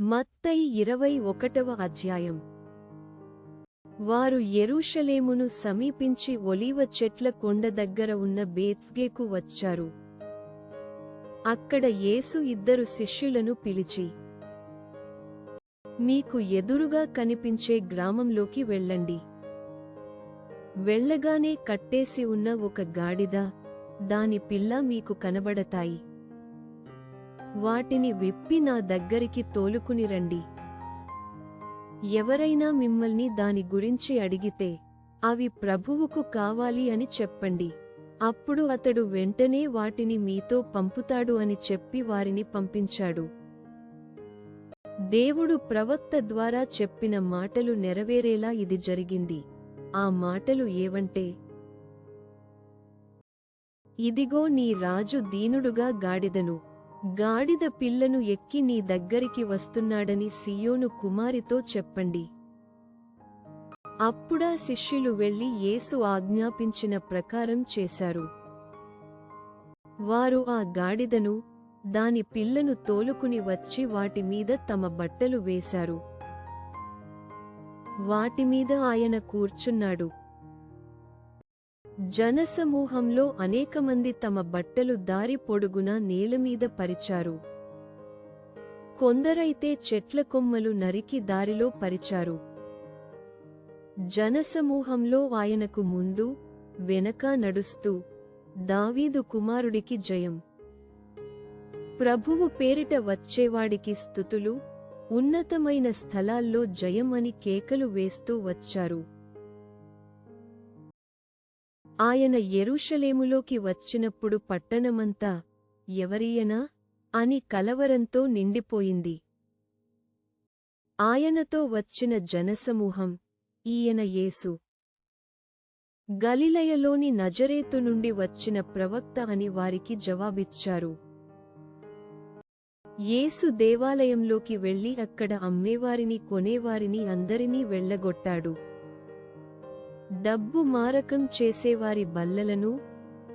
మత్తయి ఇరవై ఒకటవ అధ్యాయం. వారు యెరూషలేమును సమీపించి ఒలీవ చెట్ల కొండ దగ్గర ఉన్న బేత్గేకు వచ్చారు. అక్కడ యేసు ఇద్దరు శిష్యులను పిలిచి మీకు ఎదురుగా కనిపించే గ్రామంలోకి వెళ్ళండి. వెళ్ళగానే కట్టేసి ఉన్న ఒక గాడిద దాని పిల్ల మీకు కనబడతాయి. వాటిని విప్పి నా దగ్గరికి తోలుకుని రండి. ఎవరైనా మిమ్మల్ని దాని గురించి అడిగితే అవి ప్రభువుకు కావాలి అని చెప్పండి. అప్పుడు అతడు వెంటనే వాటిని మీతో పంపుతాడు అని చెప్పి వారిని పంపించాడు. దేవుడు ప్రవక్త ద్వారా చెప్పిన మాటలు నెరవేరేలా ఇది జరిగింది. ఆ మాటలు ఏవంటే ఇదిగో నీ రాజు దీనుడుగా గాడిదను గాడిద పిల్లను ఎక్కి నీ దగ్గరికి వస్తున్నాడని సియోను కుమారితో చెప్పండి. అప్పుడా శిష్యులు వెళ్ళి యేసు ఆజ్ఞాపించిన ప్రకారం చేశారు. వారు ఆ గాడిదను దాని పిల్లను తోలుకుని వచ్చి వాటి మీద తమ బట్టలు వేశారు. వాటిమీద ఆయన కూర్చున్నాడు. జనసమూహంలో అనేకమంది తమ బట్టలు దారి పొడుగున నేలమీద పరిచారు. కొందరైతే చెట్ల కొమ్మలు నరికి దారిలో పరిచారు. జనసమూహంలో ఆయనకు ముందు వెనక నడుస్తూ దావీదు కుమారుడికి జయం. ప్రభువు పేరిట వచ్చేవాడికి స్థుతులు ఉన్నతమైన స్థలాల్లో జయం అని కేకలు వేస్తూ వచ్చారు. ఆయన ఎరుషలేములోకి వచ్చినప్పుడు పట్టణమంతా ఎవరియనా అని కలవరంతో నిండిపోయింది. ఆయనతో వచ్చిన జనసమూహం ఈయన యేసు. గలిలయలోని నజరేతు నుండి వచ్చిన ప్రవక్త అని వారికి జవాబిచ్చారు. యేసు దేవాలయంలోకి వెళ్ళి అక్కడ అమ్మేవారిని కొనేవారిని అందరినీ వెళ్ళగొట్టాడు డబ్బు మారకం చేసేవారి బల్లలను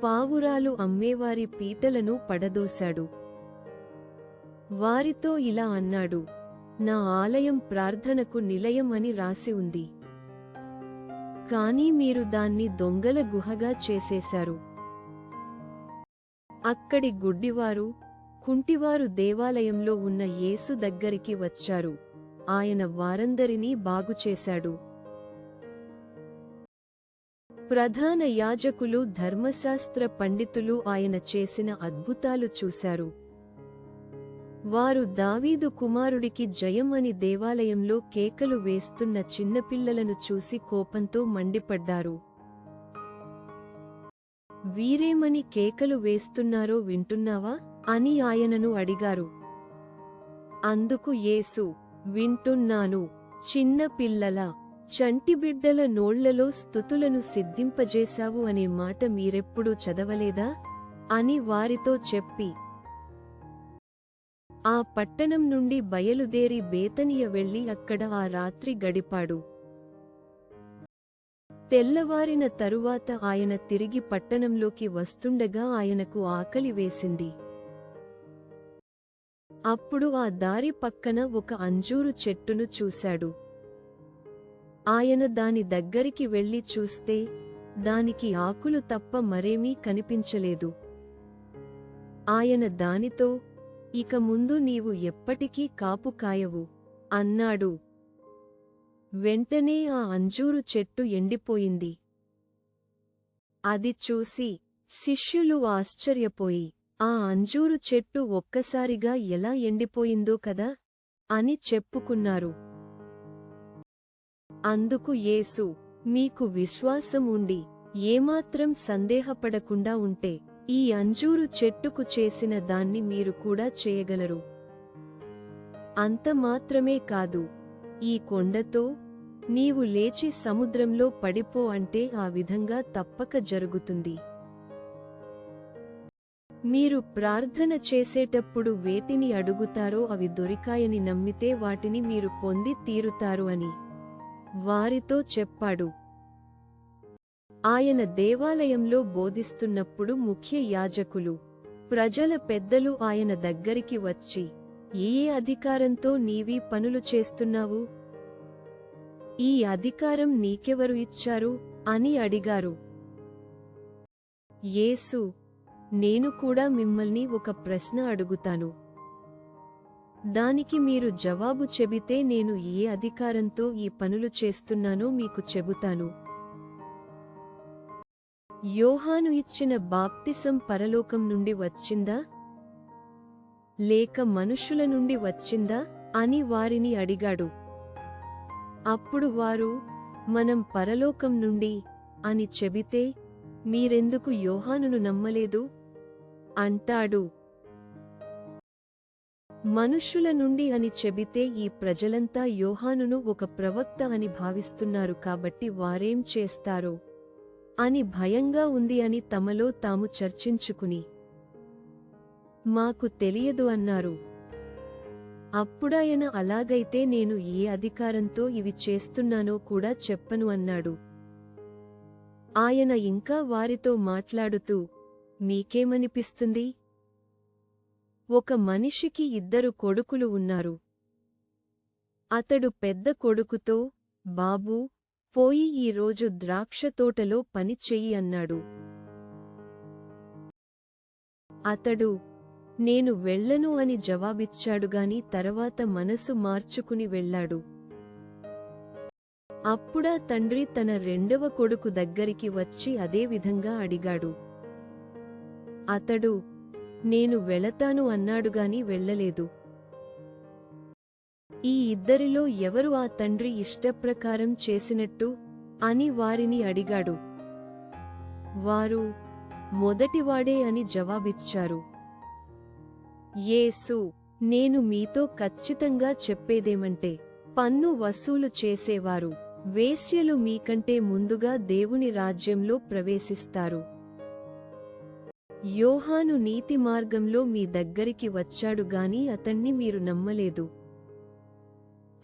పావురాలు అమ్మేవారి పీటలను పడదోశాడు. వారితో ఇలా అన్నాడు నా ఆలయం ప్రార్థనకు నిలయం అని రాసి ఉంది. కానీ మీరు దాన్ని దొంగల గుహగా చేసేశారు. అక్కడి గుడ్డివారు కుంటివారు దేవాలయంలో ఉన్న యేసు దగ్గరికి వచ్చారు. ఆయన వారందరినీ బాగుచేశాడు. ప్రధాన యాజకులు ధర్మశాస్త్ర పండితులు ఆయన చేసిన అద్భుతాలు చూశారు. వారు దావీదు కుమారుడికి జయం అని దేవాలయంలో కేకలు వేస్తున్న చిన్నపిల్లలను చూసి కోపంతో మండిపడ్డారు. వీరేమని కేకలు వేస్తున్నారో వింటున్నావా? అని ఆయనను అడిగారు. అందుకు యేసు వింటున్నాను చిన్న పిల్లల చంటిబిడ్డల నోళ్ళలో స్థుతులను సిద్ధింపజేశావు అనే మాట మీరెప్పుడూ చదవలేదా? అని వారితో చెప్పి ఆ పట్టణం నుండి బయలుదేరి బేతనియ వెళ్ళి అక్కడ ఆ రాత్రి గడిపాడు. తెల్లవారిన తరువాత ఆయన తిరిగి పట్టణంలోకి వస్తుండగా ఆయనకు ఆకలి వేసింది. అప్పుడు ఆ దారి పక్కన ఒక అంజూరు చెట్టును చూశాడు. ఆయన దాని దగ్గరికి వెళ్ళి చూస్తే దానికి ఆకులు తప్ప మరేమీ కనిపించలేదు. ఆయన దానితో ఇక ముందు నీవు ఎప్పటికీ కాపు కాయవు అన్నాడు. వెంటనే ఆ అంజూరు చెట్టు ఎండిపోయింది. అది చూసి శిష్యులు ఆశ్చర్యపోయి ఆ అంజూరు చెట్టు ఒక్కసారిగా ఎలా ఎండిపోయిందో కదా అని చెప్పుకున్నారు. అందుకు యేసు మీకు విశ్వాసం ఉండి ఏమాత్రం సందేహపడకుండా ఉంటే ఈ అంజూరు చెట్టుకు చేసిన దాన్ని మీరు కూడా చేయగలరు. అంత మాత్రమే కాదు ఈ కొండతో నీవు లేచి సముద్రంలో పడిపో అంటే ఆ విధంగా తప్పక జరుగుతుంది. మీరు ప్రార్థన చేసేటప్పుడు వేటిని అడుగుతారో అవి దొరికాయని నమ్మితే వాటిని మీరు పొంది తీరుతారు అని. వారితో చెప్పాడు. ఆయన దేవాలయంలో బోధిస్తున్నప్పుడు ముఖ్య యాజకులు ప్రజల పెద్దలు ఆయన దగ్గరికి వచ్చి ఏ అధికారంతో నీవీ పనులు చేస్తున్నావు? ఈ అధికారం నీకెవరు ఇచ్చారు? అని అడిగారు. యేసు నేను కూడా మిమ్మల్ని ఒక ప్రశ్న అడుగుతాను. దానికి మీరు జవాబు చెబితే నేను ఏ అధికారంతో ఈ పనులు చేస్తున్నానో మీకు చెబుతాను. యోహాను ఇచ్చిన బాప్తిసం పరలోకం నుండి వచ్చిందా? లేక మనుషుల నుండి వచ్చిందా? అని వారిని అడిగాడు. అప్పుడు వారు మనం పరలోకం నుండి అని చెబితే మీరెందుకు యోహానును నమ్మలేదు? అంటాడు. మనుష్యుల నుండి అని చెబితే ఈ ప్రజలంతా యోహానును ఒక ప్రవక్త అని భావిస్తున్నారు కాబట్టి వారేం చేస్తారో అని భయంగా ఉంది అని తమలో తాము చర్చించుకుని మాకు తెలియదు అన్నారు. అప్పుడాయన అలాగైతే నేను ఏ అధికారంతో ఇవి చేస్తున్నానో కూడా చెప్పను అన్నాడు. ఆయన ఇంకా వారితో మాట్లాడుతూ మీకేమనిపిస్తుంది? ఒక మనిషికి ఇద్దరు కొడుకులు ఉన్నారు. అతడు పెద్ద కొడుకుతో బాబూ పోయి ఈరోజు ద్రాక్ష తోటలో పని చెయ్యి అన్నాడు. అతడు నేను వెళ్ళను అని జవాబిచ్చాడుగాని తర్వాత మనసు మార్చుకుని వెళ్ళాడు. అప్పుడా తండ్రి తన రెండవ కొడుకు దగ్గరికి వచ్చి అదేవిధంగా అడిగాడు. అతడు నేను వెళతాను అన్నాడుగాని వెళ్ళలేదు. ఈ ఇద్దరిలో ఎవరు ఆ తండ్రి ఇష్టప్రకారం చేసినట్టు? అని వారిని అడిగాడు. వారు మొదటివాడే అని జవాబిచ్చారు. యేసు నేను మీతో ఖచ్చితంగా చెప్పేదేమంటే పన్ను వసూలు చేసేవారు వేశ్యలు మీకంటే ముందుగా దేవుని రాజ్యంలో ప్రవేశిస్తారు. యోహాను నీతి మార్గంలో మీ దగ్గరికి వచ్చాడు గాని అతణ్ణి మీరు నమ్మలేదు.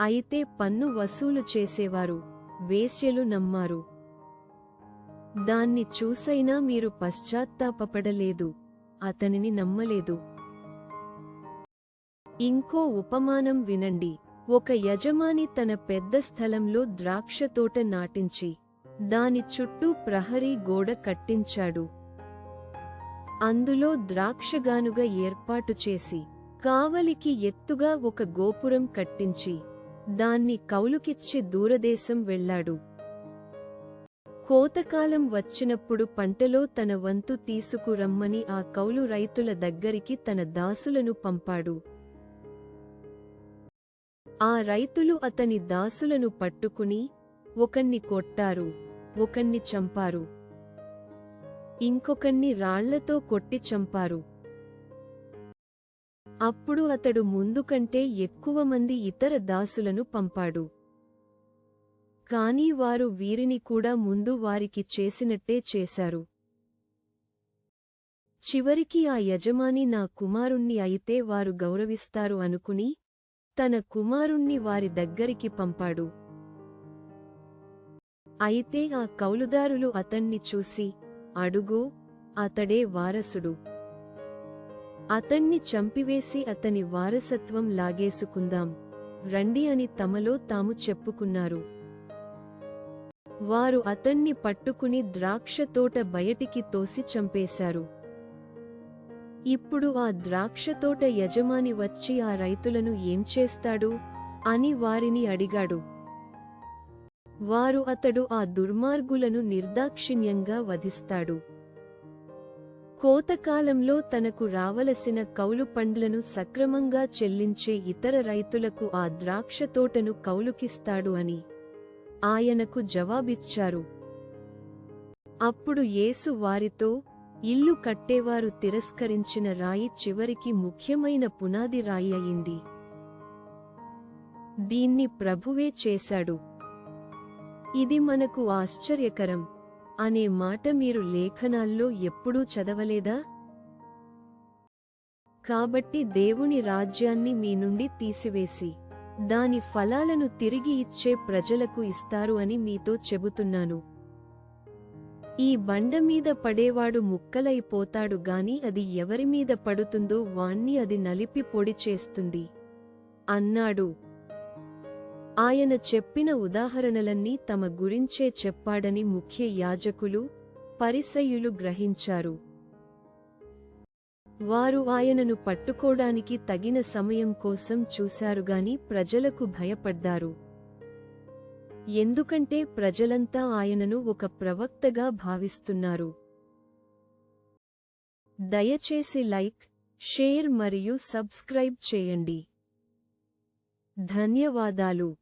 అయితే పన్ను వసూలు చేసేవారు వేశ్యలు నమ్మారు. దాన్ని చూసైనా మీరు పశ్చాత్తాపపడలేదు అతనిని నమ్మలేదు. ఇంకో ఉపమానం వినండి. ఒక యజమాని తన పెద్ద స్థలంలో ద్రాక్షతోట నాటించి దాని చుట్టూ ప్రహరీ గోడ కట్టించాడు. అందులో ద్రాక్షగానుగా ఏర్పాటు చేసి కావలికి ఎత్తుగా ఒక గోపురం కట్టించి దాన్ని కౌలుకిచ్చి దూరదేశం వెళ్ళాడు. కోతకాలం వచ్చినప్పుడు పంటలో తన వంతు తీసుకురమ్మని ఆ కౌలు రైతుల దగ్గరికి తన దాసులను పంపాడు. ఆ రైతులు అతని దాసులను పట్టుకుని ఒకణ్ణి కొట్టారు ఒకణ్ణి చంపారు. ఇంకొకణ్ణి రాళ్ళతో కొట్టి చంపారు. అప్పుడు అతడు ముందుకంటే ఎక్కువ మంది ఇతర దాసులను పంపాడు. కాని వారు వీరిని కూడా ముందు వారికి చేసినట్టే చేశారు. చివరికి ఆ యజమాని నా కుమారుణ్ణి అయితే వారు గౌరవిస్తారు అనుకుని తన కుమారుణ్ణి వారి దగ్గరికి పంపాడు. అయితే ఆ కౌలుదారులు అతణ్ణి చూసి అడుగు అతడే వారసుడు. అతణ్ణి చంపివేసి అతని వారసత్వం లాగేసుకుందాం. రండి అని తమలో తాము చెప్పుకున్నారు. వారు అతణ్ణి పట్టుకుని ద్రాక్షతోట బయటికి తోసి చంపేశారు. ఇప్పుడు ఆ ద్రాక్షతోట యజమాని వచ్చి ఆ రైతులను ఏం చేస్తాడు? అని వారిని అడిగాడు. వారు అతడు ఆ దుర్మార్గులను నిర్దాక్షిణ్యంగా వధిస్తాడు. కోతకాలంలో తనకు రావలసిన కౌలు పండ్లను సక్రమంగా చెల్లించే ఇతర రైతులకు ఆ ద్రాక్ష తోటను కౌలుకిస్తాడు అని ఆయనకు జవాబిచ్చారు. అప్పుడు యేసు వారితో ఇల్లు కట్టేవారు తిరస్కరించిన రాయి చివరికి ముఖ్యమైన పునాది రాయి అయింది. దీన్ని ప్రభువే చేశాడు. ఇది మనకు ఆశ్చర్యకరం. అనే మాట మీరు లేఖనాల్లో ఎప్పుడూ చదవలేదా? కాబట్టి దేవుని రాజ్యాన్ని మీ నుండి తీసివేసి దాని ఫలాలను తిరిగి ఇచ్చే ప్రజలకు ఇస్తారు అని మీతో చెబుతున్నాను. ఈ బండ మీద పడేవాడు ముక్కలైపోతాడు గాని అది ఎవరి మీద పడుతుందో వాణ్ణి అది నలిపి పొడి చేస్తుంది. అన్నాడు. ఆయన చెప్పిన ఉదాహరణలన్నీ తమ గురించే చెప్పాడని ముఖ్య యాజకులు పరిసయ్యులు గ్రహించారు. వారు ఆయనను పట్టుకోడానికి తగిన సమయం కోసం చూశారుగాని ప్రజలకు భయపడ్డారు. ఎందుకంటే ప్రజలంతా ఆయనను ఒక ప్రవక్తగా భావిస్తున్నారు. దయచేసి లైక్ షేర్ మరియు సబ్స్క్రైబ్ చేయండి. ధన్యవాదాలు.